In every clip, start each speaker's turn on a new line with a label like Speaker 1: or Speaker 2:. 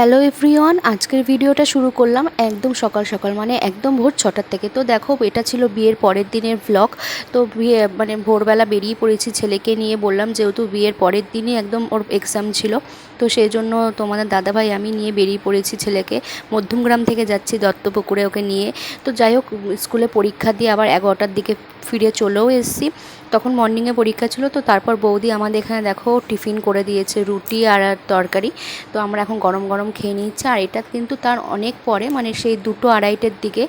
Speaker 1: Hello everyone, আজকের ভিডিওটা শুরু করলাম একদম সকাল সকাল মানে একদম ভোর ছটার থেকে। তো দেখো, এটা ছিল বিয়ের পরের দিনের ব্লগ তো বিয়ে মানে ভোরবেলা বেরিয়ে পড়েছি ছেলেকে নিয়ে, বললাম যেহেতু বিয়ের পরের দিনই একদম ওর এক্সাম ছিল, তো সেই জন্য তোমাদের দাদাভাই আমি নিয়ে বেরিয়ে পড়েছি ছেলেকে। মধ্যমগ্রাম থেকে যাচ্ছি দত্তপুকুরে ওকে নিয়ে। তো যাই হোক, স্কুলে পরীক্ষা দিয়ে আবার এগারোটার দিকে ফিরে চলেও এসেছি। তখন মর্নিংয়ে পরীক্ষা ছিল, তো তারপর বৌদি আমাদের এখানে দেখো টিফিন করে দিয়েছে, রুটি আর তরকারি। তো আমরা এখন গরম গরম খেয়ে নিয়েছে আর এটা কিন্তু তার অনেক পরে মানে সেই দুটো আড়াইটের দিকে।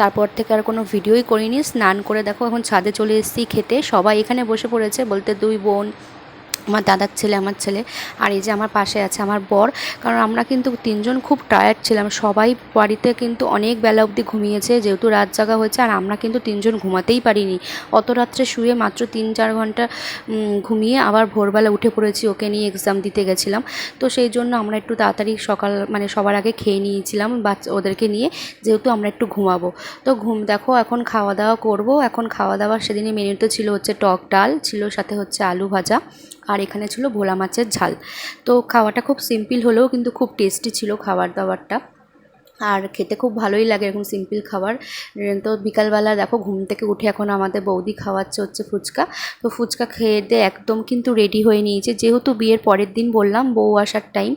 Speaker 1: তারপর থেকে আর কোনো ভিডিওই করিনি। স্নান করে দেখো, এখন ছাদে চলে এসেছি খেতে। সবাই এখানে বসে পড়েছে, বলতে দুই বোন আমার দাদার ছেলে, আমার ছেলে, আর এই যে আমার পাশে আছে আমার বর, কারণ আমরা কিন্তু তিনজন খুব টায়ার্ড ছিলাম। সবাই বাড়িতে কিন্তু অনেক বেলা অবধি ঘুমিয়েছে, যেহেতু রাত জাগা হয়েছে, আর আমরা কিন্তু তিনজন ঘুমাতেই পারিনি। অত রাত্রে শুয়ে মাত্র তিন চার ঘণ্টা ঘুমিয়ে আবার ভোরবেলা উঠে পড়েছি, ওকে নিয়ে এক্সাম দিতে গেছিলাম। তো সেই জন্য আমরা একটু তাড়াতাড়ি সকাল মানে সবার আগে খেয়ে নিয়েছিলাম বাচ্চা ওদেরকে নিয়ে, যেহেতু আমরা একটু ঘুমাবো। তো ঘুম, দেখো এখন খাওয়া দাওয়া করব। এখন খাওয়া দাওয়া সেদিনই মেনুতে ছিল হচ্ছে টক ডাল, ছিল সাথে হচ্ছে আলু ভাজা। আর এখানে ছিল ভোলা মাছের ঝাল। তো খাওয়াটা খুব সিম্পল হলেও কিন্তু খুব টেস্টি ছিল খাবার দাবারটা। আর খেতে খুব ভালোই লাগে এরকম সিম্পল খাবার। তো বিকালবেলা দেখো ঘুম থেকে উঠে এখন আমাদের বৌদি খাওয়াচ্ছে হচ্ছে ফুচকা। তো ফুচকা খেয়ে একদম কিন্তু রেডি হয়ে নিয়েছে। যেহেতু বিয়ের পরের দিন বললাম, বউ আসার টাইম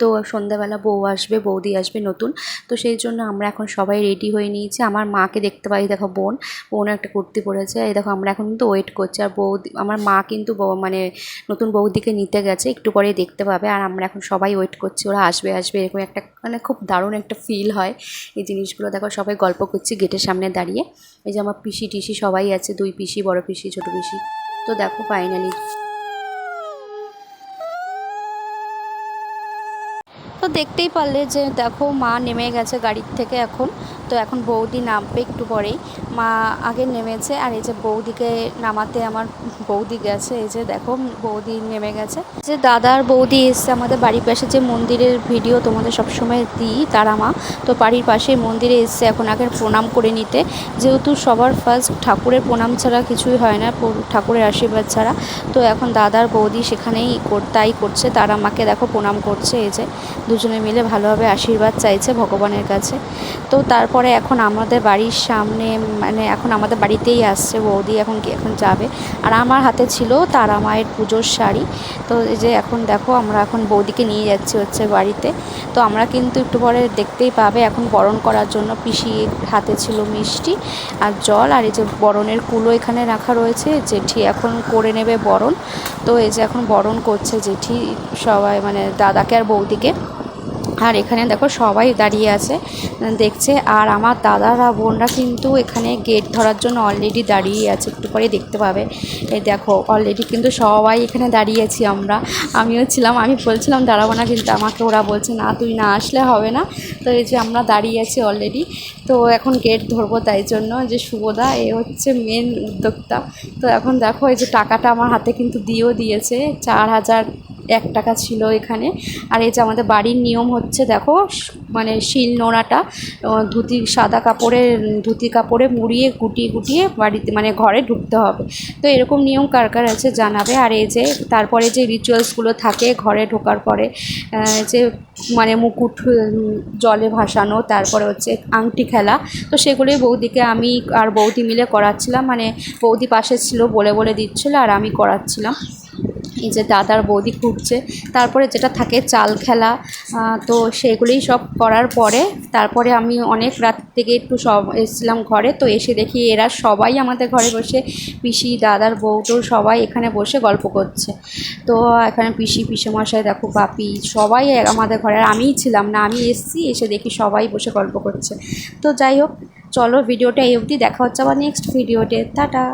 Speaker 1: তো সন্ধ্যাবেলা বউ আসবে, বৌদি আসবে নতুন। তো সেই জন্য আমরা এখন সবাই রেডি হয়ে নিয়েছি। আমার মাকে দেখতে পাই, দেখো বোন বোন একটা কুর্তি পরেছে। এই দেখো, আমরা এখন কিন্তু ওয়েট করছি। আর বৌদি, আমার মা কিন্তু মানে নতুন বৌদিকে নিতে গেছে, একটু পরে দেখতে পাবে। আর আমরা এখন সবাই ওয়েট করছি, ওরা আসবে আসবে, এরকম একটা মানে খুব দারুণ একটা ফিল হয় এই জিনিসগুলো। দেখো, সবাই গল্প করছি গেটের সামনে দাঁড়িয়ে। এই যে আমার পিসি টিসি সবাই আছে, দুই পিসি, বড় পিসি, ছোট পিসি। তো দেখো ফাইনালি দেখতেই পারলে যে দেখো মা নেমে গেছে গাড়ির থেকে এখন। তো এখন বৌদি নামবে একটু পরেই। মা আগে নেমেছে আর এই যে বৌদিকে নামাতে আমার বৌদি গেছে। এই যে দেখো বৌদি নেমে গেছে। যে দাদার বৌদি এসছে আমাদের বাড়ির পাশে যে মন্দিরের ভিডিও তোমাদের সবসময় দিই, তারা মা। তো বাড়ির পাশে মন্দিরে এসছে এখন আগে প্রণাম করে নিতে। যেহেতু সবার ফার্স্ট ঠাকুরের প্রণাম ছাড়া কিছুই হয় না ঠাকুরের আশীর্বাদ ছাড়া। তো এখন দাদার বৌদি সেখানেই তাই করছে, তারা মাকে দেখো প্রণাম করছে। এই যে দুজনে মিলে ভালোভাবে আশীর্বাদ চাইছে ভগবানের কাছে। তো তারপরে এখন আমাদের বাড়ির সামনে মানে এখন আমাদের বাড়িতেই আসছে বৌদি, এখন এখন যাবে। আর আমার হাতে ছিল তারা মায়ের পুজোর শাড়ি। তো এই যে এখন দেখো, আমরা এখন বৌদিকে নিয়ে যাচ্ছি হচ্ছে বাড়িতে। তো আমরা কিন্তু একটু পরে দেখতেই পাবে এখন বরণ করার জন্য পিসি হাতে ছিল মিষ্টি আর জল। আর এই যে বরণের কুলো এখানে রাখা রয়েছে, জেঠি এখন করে নেবে বরণ। তো এই যে এখন বরণ করছে জেঠি সবাই মানে দাদাকে আর বৌদিকে। আর এখানে দেখো সবাই দাঁড়িয়ে আছে, দেখছে। আর আমার দাদারা, বোনরা কিন্তু এখানে গেট ধরার জন্য অলরেডি দাঁড়িয়ে আছে, একটু পরে দেখতে পাবে। এই দেখো অলরেডি কিন্তু সবাই এখানে দাঁড়িয়েছি আমরা। আমিও ছিলাম, আমি বলছিলাম, দাঁড়াবো না কিন্তু আমাকে ওরা বলছে, না, তুই না আসলে হবে না। তো এই যে আমরা দাঁড়িয়ে আছি অলরেডি তো এখন গেট ধরবো তাই জন্য যে শুভদা এ হচ্ছে মেন উদ্যোক্তা। তো এখন দেখো, এই যে টাকাটা আমার হাতে কিন্তু দিয়েও দিয়েছে, চার হাজার এক টাকা ছিল এখানে। আর এই যে আমাদের বাড়ির নিয়ম হচ্ছে, দেখো মানে শিল নোড়াটা ধুতি, সাদা কাপড়ে, ধুতি কাপড়ে মুড়িয়ে, গুটিয়ে গুটিয়ে বাড়িতে মানে ঘরে ঢুকতে হবে। তো এরকম নিয়ম কার কার আছে জানাবে। আর এই যে, তারপরে যে রিচুয়ালসগুলো থাকে ঘরে ঢোকার পরে যে মানে মুকুট জলে ভাসানো, তারপরে হচ্ছে আংটি খেলা, তো সেগুলোই বৌদিকে আমি আর বৌদি মিলে করাচ্ছিলাম। মানে বৌদি পাশে ছিল বলে বলে দিচ্ছিল, আর আমি করাচ্ছিলাম। এই যে দাদার বৌদি খুঁজছে, তারপরে যেটা থাকে চাল খেলা তো সেগুলোই সব করার পরে, তারপরে আমি অনেক রাত থেকে একটু সব এসেছিলাম ঘরে, তো এসে দেখি এরা সবাই আমাদের ঘরে বসে, পিসি, দাদার বউটো সবাই এখানে বসে গল্প করছে। তো এখানে পিসি, পিসেমশাই দেখো, বাপি, সবাই আমাদের ঘরে, আর আমিই ছিলাম না, আমি এসেছি, এসে দেখি সবাই বসে গল্প করছে। তো যাই হোক, চলো ভিডিওটা এই অবধি, দেখা হচ্ছে আবার নেক্সট ভিডিওতে টাটা!